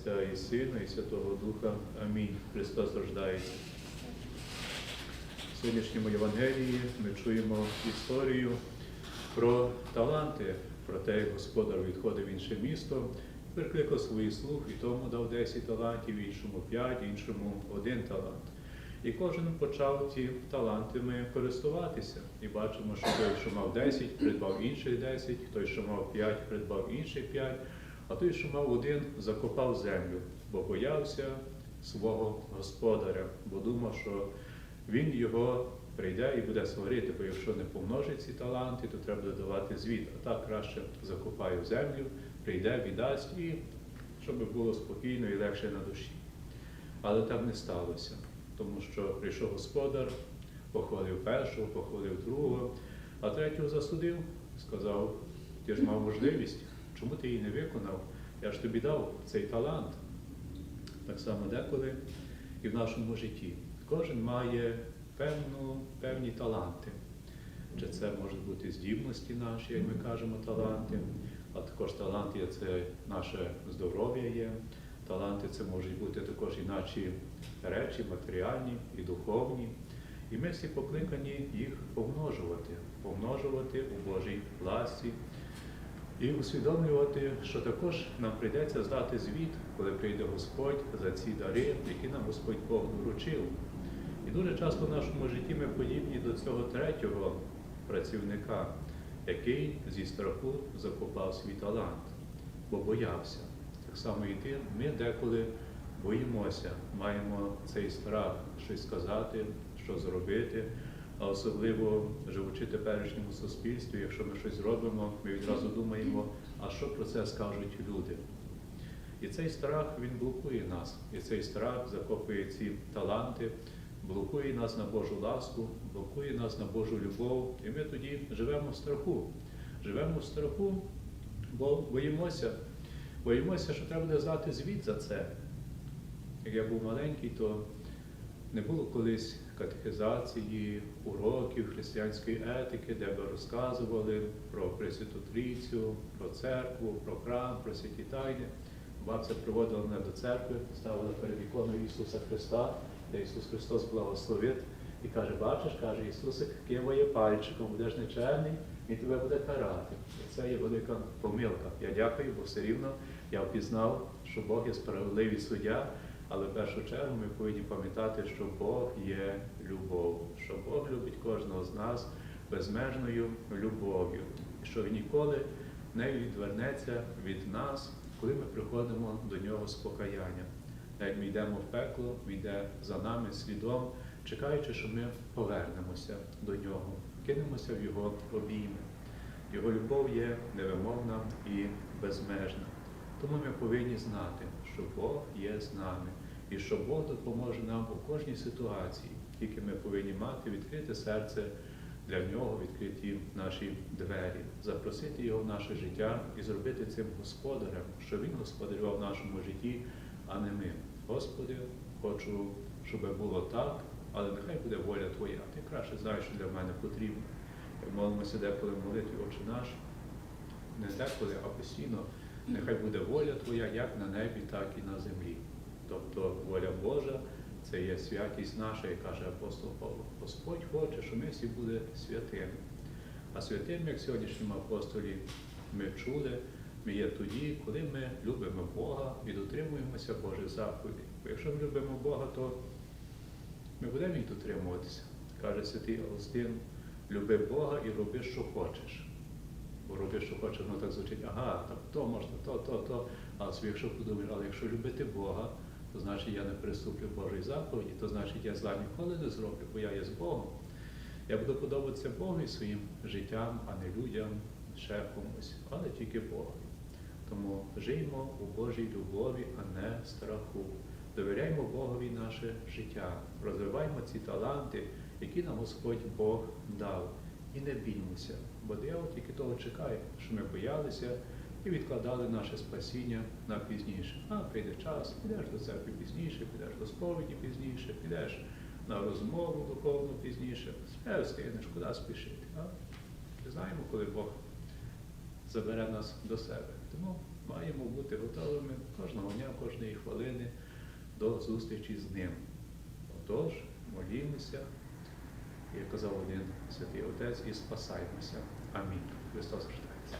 Отця і Сина, і Святого Духа. Амінь. Христос рождається. В сьогоднішньому Євангелії ми чуємо історію про таланти, про те, як господар відходив в інше місто, прикликав своїх слуг, і тому дав 10 талантів, іншому 5, іншому один талант. І кожен почав ці талантами користуватися. І бачимо, що той, що мав 10, придбав інших 10, той, що мав 5, придбав інших 5, а той, що мав один, закопав землю, бо боявся свого господаря, бо думав, що він його прийде і буде сварити, бо якщо не помножить ці таланти, то треба буде давати звіт. А так краще закопає в землю, прийде, віддасть і щоб було спокійно і легше на душі. Але так не сталося, тому що прийшов господар, похвалив першого, похвалив другого, а третього засудив, сказав, ти ж мав можливість, чому ти її не виконав? Я ж тобі дав цей талант. Так само деколи і в нашому житті. Кожен має певну, певні таланти. Чи це можуть бути здібності наші, як ми кажемо, таланти, а також талант є це наше здоров'я є. Таланти це можуть бути також і речі, матеріальні і духовні. І ми всі покликані їх помножувати, помножувати у Божій ласі і усвідомлювати, що також нам прийдеться здати звіт, коли прийде Господь за ці дари, які нам Господь Бог доручив. І дуже часто в нашому житті ми подібні до цього третього працівника, який зі страху закопав свій талант, бо боявся. Так само і ти, ми деколи боїмося, маємо цей страх щось сказати, що зробити, а особливо живучи в теперішньому суспільстві, якщо ми щось зробимо, ми відразу думаємо, а що про це скажуть люди. І цей страх він блокує нас, і цей страх закопує ці таланти, блокує нас на Божу ласку, блокує нас на Божу любов. І ми тоді живемо в страху. Живемо в страху, бо боїмося, боїмося, що треба буде здати звіт за це. Як я був маленький, то не було колись катехизації, уроків християнської етики, де би розказували про Пресвяту Трійцю, про церкву, про храм, про святі тайни. Бабця приводила мене до церкви, ставила перед іконою Ісуса Христа, де Ісус Христос благословить, і каже, бачиш, каже, Ісусик киває пальчиком, будеш нечемний, Він тебе буде карати. І це є велика помилка. Я дякую, бо все рівно я впізнав, що Бог є справедливий суддя, але в першу чергу ми повинні пам'ятати, що Бог є любов, що Бог любить кожного з нас безмежною любов'ю, що Він ніколи не відвернеться від нас, коли ми приходимо до нього з покаянням. Як ми йдемо в пекло, він йде за нами слідом, чекаючи, що ми повернемося до нього, кинемося в його обійми. Його любов є невимовна і безмежна. Тому ми повинні знати, що Бог є з нами і що Бог допоможе нам у кожній ситуації. Тільки ми повинні мати відкрите серце для нього, відкриті наші двері, запросити його в наше життя і зробити цим господарем, що він господарював в нашому житті, а не ми. Господи, хочу, щоб було так, але нехай буде воля Твоя. Ти краще знаєш, що для мене потрібно. Як молимося деколи молитві, Отче наш, не деколи, а постійно. Нехай буде воля Твоя як на небі, так і на землі. Тобто воля Божа це є святість наша, як каже апостол Павло. Господь хоче, щоб ми всі були святими. А святим, як сьогоднішньому апостолі, ми чули, ми є тоді, коли ми любимо Бога і дотримуємося Божих заповідей. Бо якщо ми любимо Бога, то ми будемо їх дотримуватися. Каже святий Августин, люби Бога і роби, що хочеш. Роби, що хочеш, воно так звучить, ага, так то можна, то, то, то. А собі, якщо подумаєш, але якщо любити Бога, то значить я не приступлю Божої заповіді, то значить я зла ніколи не зроблю, бо я є з Богом. Я буду подобатися Богу і своїм життям, а не людям, ще комусь, але тільки Богу. Тому жиймо у Божій любові, а не страху. Довіряймо Богові наше життя, розвиваймо ці таланти, які нам Господь Бог дав. І не біймося, бо диявол тільки того чекає, що ми боялися і відкладали наше спасіння на пізніше. А прийде час, підеш до церкви пізніше, підеш до сповіді пізніше, підеш на розмову духовну пізніше, все встигнеш, куди спішити. А? Ми знаємо, коли Бог забере нас до себе. Тому маємо бути готовими кожного дня, кожної хвилини до зустрічі з ним. Отож, молімося, як казав один святий отець, і спасаймося. Амінь. Христос рождається.